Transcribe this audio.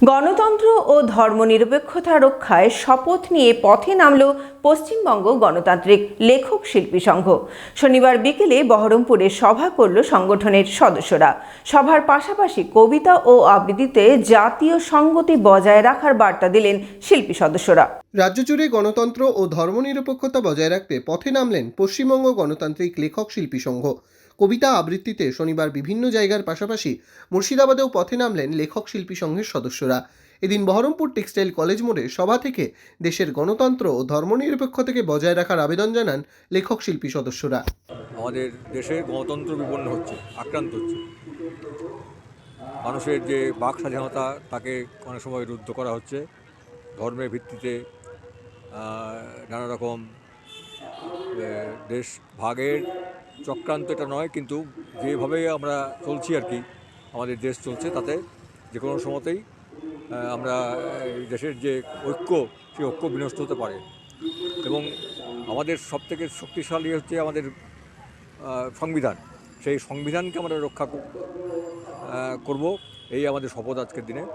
গণতন্ত্র ও ধর্মনিরপেক্ষতা রক্ষায় শপথ নিয়ে পথে নামল পশ্চিমবঙ্গ গণতান্ত্রিক লেখক শিল্পী সংঘ। শনিবার বিকেলে বহরমপুরে সভা করল সংগঠনের সদস্যরা। সভার পাশাপাশি কবিতা ও আবৃত্তিতে জাতীয় সঙ্গতি বজায় রাখার বার্তা দিলেন শিল্পী সদস্যরা। রাজ্য জুড়ে গণতন্ত্র ও ধর্মনিরপেক্ষতা বজায় রাখতে পথে নামলেন পশ্চিমবঙ্গ গণতান্ত্রিক লেখক শিল্পী সংঘ। কবিতা আবৃত্তিতে শনিবার বিভিন্ন জায়গার পাশাপাশি মুর্শিদাবাদেও পথে নামলেন লেখক শিল্পী সংঘের সদস্যরা। এদিন বহরমপুর টেক্সটাইল কলেজ মোড়ে সভা থেকে দেশের গণতন্ত্র ও ধর্মনিরপেক্ষতাকে বজায় রাখার আবেদন জানান লেখক শিল্পী সদস্যরা। আমাদের দেশের গণতন্ত্র বিপন্ন হচ্ছে, আক্রান্ত হচ্ছে। মানুষের যে বাক স্বাধীনতা, তাকে অনেক সময় রুদ্ধ করা হচ্ছে। ধর্মের ভিত্তিতে নানা রকম দেশ ভাগের চক্রান্ত এটা নয়, কিন্তু যেভাবে আমরা চলছি আর কি, আমাদের দেশ চলছে, তাতে যে কোনো সময়তেই আমরা দেশের যে ঐক্য, সেই ঐক্য বিনষ্ট হতে পারে। এবং আমাদের সবথেকে শক্তিশালী হচ্ছে আমাদের সংবিধান। সেই সংবিধানকে আমরা রক্ষা কর- করব, এই আমাদের শপথ আজকের দিনে।